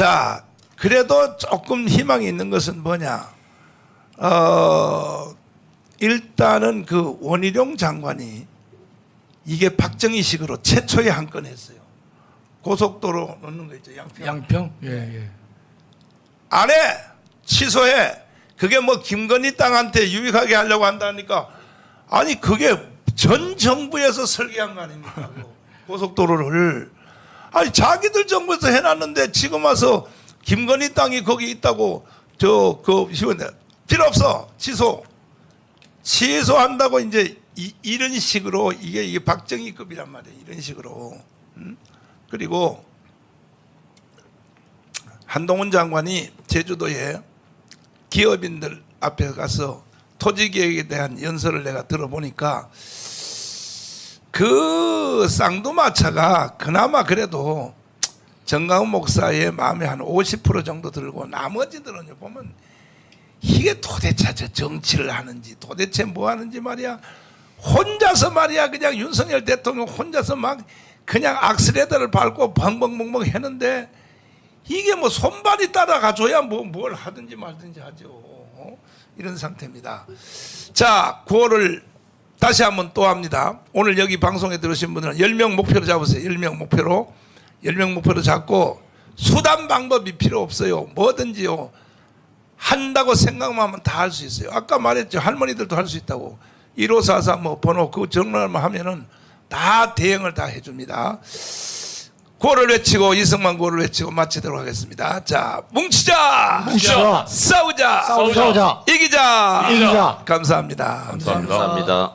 자, 그래도 조금 희망이 있는 것은 뭐냐? 어, 일단은 그 원희룡 장관이 이게 박정희식으로 최초의 한 건 했어요. 고속도로 놓는 거 있죠, 양평. 양평? 예, 예. 안 해! 취소해! 그게 뭐 김건희 땅한테 유익하게 하려고 한다니까 아니 그게 전 정부에서 설계한 거 아닙니까? 고속도로를 아니 자기들 정부에서 해놨는데 지금 와서 김건희 땅이 거기 있다고 저그 필요 없어. 취소. 취소한다고 이제 이, 이런 식으로 이게 이게 박정희급이란 말이에요. 이런 식으로. 음? 그리고 한동훈 장관이 제주도에 기업인들 앞에 가서 토지 계획에 대한 연설을 내가 들어보니까 그 쌍두마차가 그나마 그래도 정강훈 목사의 마음에 한 50% 정도 들고 나머지들은 보면 이게 도대체 저 정치를 하는지 도대체 뭐 하는지 말이야 혼자서 말이야 그냥 윤석열 대통령 혼자서 막 그냥 악셀레더를 밟고 벙벙벙벙 했는데 이게 뭐 손발이 따라가줘야 뭐 뭘 하든지 말든지 하죠. 어? 이런 상태입니다. 자, 9월을 다시 한번 또 합니다. 오늘 여기 방송에 들으신 분들은 10명 목표로 잡으세요. 10명 목표로. 10명 목표로 잡고 수단 방법이 필요 없어요. 뭐든지요. 한다고 생각만 하면 다 할 수 있어요. 아까 말했죠. 할머니들도 할 수 있다고. 1544 뭐 번호 그 전화만 하면은 다 대응을 다 해줍니다. 구호를 외치고 이승만 구호를 외치고 마치도록 하겠습니다. 자, 뭉치자, 뭉치자. 싸우자, 싸우자. 이기자. 이기자. 감사합니다. 감사합니다.